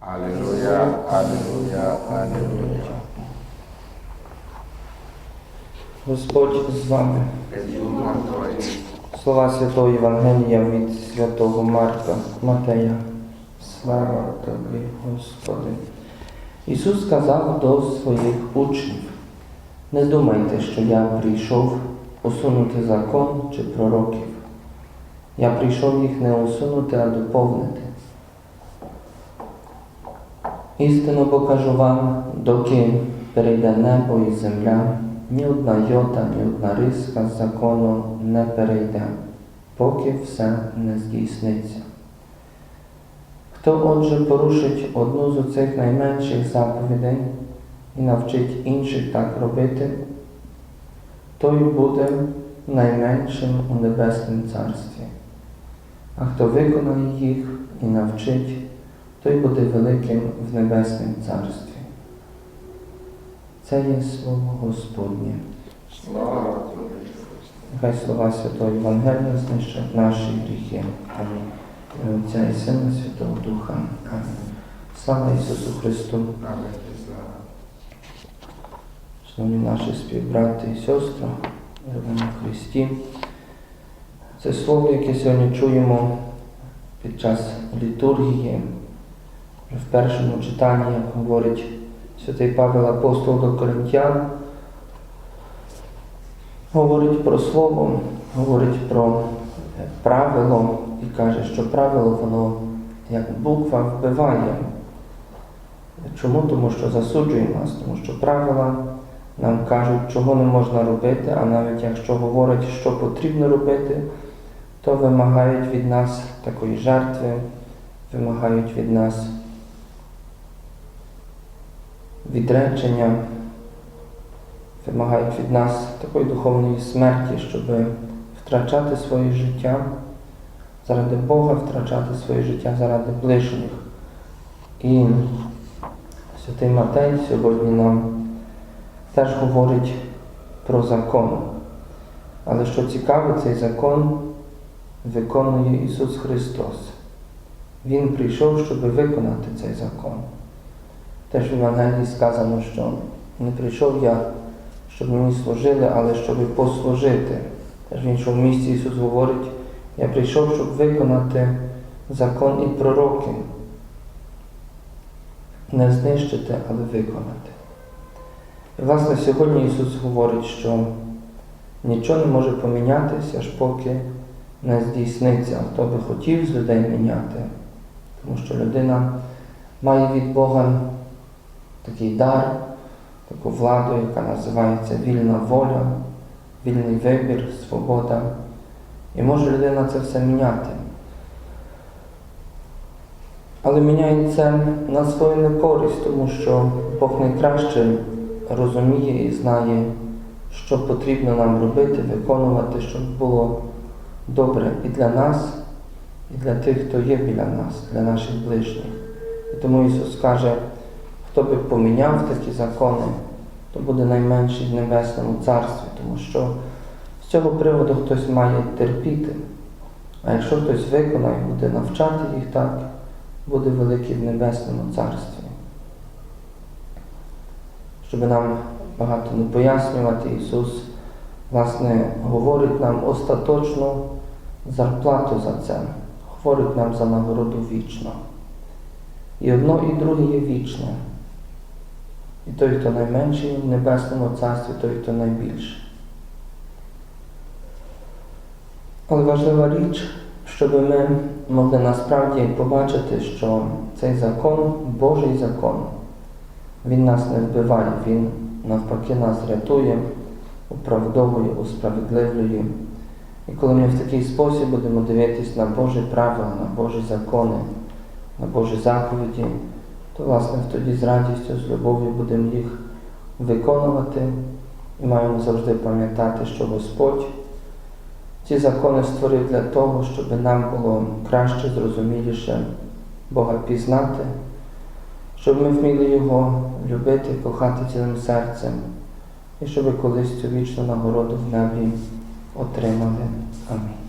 Алілуя, алілуя, алілуя. Господь з вами. Слова Святого Євангелія від святого Марка Матея. Слава тобі, Господи. Ісус сказав до своїх учнів, не думайте, що я прийшов усунути закон чи пророків. Я прийшов їх не усунути, а доповнити. Істинно покажу вам, доки перейде небо і земля, ні одна йота, ні одна риска закону не перейде, поки все не здійсниться. Хто отже порушить одну з оцих найменших заповідей і навчить інших так робити, той буде найменшим у Небесному Царстві. А хто виконає їх і навчить, той буде великим в Небесному Царстві. Це є слово Господнє. Слава Тобі. Нехай слова Святого Євангелія знищать наші гріхи. Амінь. Отця і Сина Святого Духа. Амінь. Слава Ісусу Христу! Слава. Шановні наші співбрати і сестри, любимо Христі. Це слово, яке сьогодні чуємо під час літургії, в першому читанні, як говорить святий Павел Апостол до Коринтян, говорить про слово, говорить про правило і каже, що правило воно як буква вбиває. Чому? Тому що засуджує нас, тому що правила нам кажуть, чого не можна робити, а навіть якщо говорять, що потрібно робити, то вимагають від нас такої жертви, вимагають від нас відречення, вимагають від нас такої духовної смерті, щоб втрачати своє життя заради Бога, втрачати своє життя заради ближніх. І Святий Матей сьогодні нам теж говорить про закон. Але що цікаво, цей закон виконує Ісус Христос. Він прийшов, щоб виконати цей закон. Теж в Євангелії сказано, що не прийшов я, щоб мені служили, але щоб послужити. Теж в іншому місці Ісус говорить, я прийшов, щоб виконати закон і пророки. Не знищити, але виконати. І, власне, сьогодні Ісус говорить, що нічого не може помінятися, аж поки не здійсниться. Хто би хотів з людей міняти, тому що людина має від Бога такий дар, таку владу, яка називається вільна воля, вільний вибір, свобода. І може людина це все міняти. Але міняє це на свою некористь, тому що Бог найкраще розуміє і знає, що потрібно нам робити, виконувати, щоб було добре і для нас, і для тих, хто є біля нас, для наших ближніх. І тому Ісус каже, хто би поміняв такі закони, то буде найменший в Небесному Царстві, тому що з цього приводу хтось має терпіти. А якщо хтось виконає, буде навчати їх так, буде великий в Небесному Царстві. Щоб нам багато не пояснювати, Ісус, власне, говорить нам остаточну зарплату за це, говорить нам за нагороду вічно. І одно, і друге є вічне. Той, хто найменший в Небесному Царстві, той, хто найбільший. Але важлива річ, щоб ми могли насправді побачити, що цей закон, Божий закон, він нас не вбиває, він навпаки нас рятує, оправдовує, усправедливлює. І коли ми в такий спосіб будемо дивитись на Божі правила, на Божі закони, на Божі заповіді, то власне тоді з радістю, з любов'ю будемо їх виконувати і маємо завжди пам'ятати, що Господь ці закони створив для того, щоб нам було краще, зрозуміліше Бога пізнати, щоб ми вміли Його любити, кохати цілим серцем, і щоб колись цю вічну нагороду в небі отримали. Амінь.